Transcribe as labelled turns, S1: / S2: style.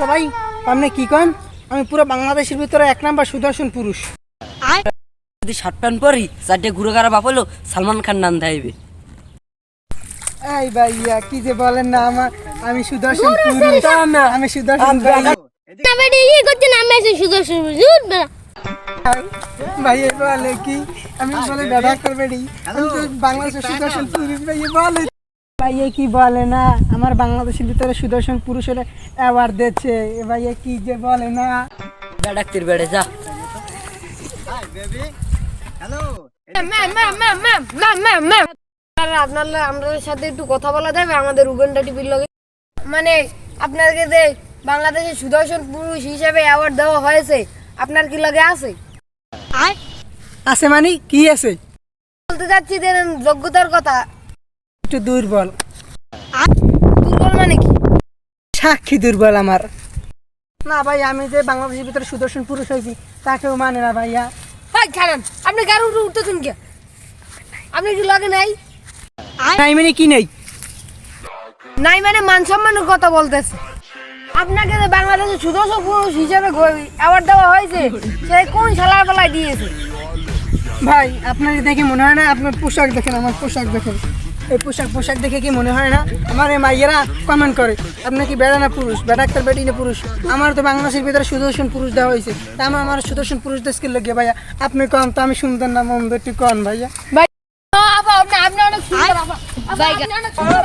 S1: ভাই আপনি কি কন? আমি পুরো বাংলাদেশের ভিতরে এক নাম্বার সুদর্শন পুরুষ।
S2: যদি শার্ট প্যান্ট পরি চারটে ঘুরে গাড়া বাপলো সালমান খান নাম দেবে
S1: এই ভাইয়া কি যে বলেন না আমার? আমি সুদর্শন পুরুষ। আমি সুদর্শন
S3: ইয়ে সুদর্শন
S1: ভাইয়া বলে কি? আমি বলে ব্যবহার করবে নি। আমি তো বাংলাদেশের সুদর্শন পুরুষ ভাইয়া বলে। ভাইয়া কি বলে না? আমার বাংলাদেশের ভিতরে সুদর্শন পুরুষের অ্যাওয়ার্ড দিচ্ছে। এ ভাইয়া কি যে বলে না?
S2: বেড়ে যা।
S3: আপনার আমাদের সাথে একটু কথা বলা যাবে আমাদের উগান্ডা টিভির লগে মানে আপনাকে যে বাংলাদেশের সুদর্শন পুরুষ হিসেবে অ্যাওয়ার্ড দেওয়া হয়েছে আপনার কি লগে আছে?
S1: আছে মানে কি আছে?
S3: বলতে চাচ্ছি যে যোগ্যতার কথা।
S1: একটু দুর্বল।
S3: দুর্বল মানে কি?
S1: সাক্ষী দুর্বল আমার। না ভাই আমি যে বাংলাদেশের ভিতরে সুদর্শন পুরুষ হয়েছি তাকেও মানে না ভাইয়া।
S3: হাই খারান আপনি গাড়ি উঠে উঠতেছেন কে? আপনি কি লগে নাই?
S1: নাই মানে কি নাই?
S3: নাই মানে মান সম্মানের কথা বলতেছে। আপনাকে যে বাংলাদেশের সুদর্শন পুরুষ হিসেবে অ্যাওয়ার্ড দেওয়া হয়েছে সে কোন শালার বেলায় দিয়েছে?
S1: ভাই আপনার দেখে মনে হয় না? আপনার পোশাক দেখেন আমার পোশাক দেখেন। এই পোশাক পোশাক দেখে কি মনে হয় না? আমার এই মাইয়েরা কমেন্ট করে আপনি কি বেড়া না পুরুষ? বেড়াক্তার বেটি না পুরুষ? আমার তো বাংলাদেশের ভিতরে সুদর্শন পুরুষ দেওয়া হয়েছে। তা আমার আমার সুদর্শন পুরুষ দেশকে লগে ভাইয়া? আপনি কম তো আমি সুন্দর না মন্দ একটু কন ভাইয়া।
S3: ভাই আপনি আপনি অনেক সুন্দর আপা আপা, আপনি অনেক সুন্দর।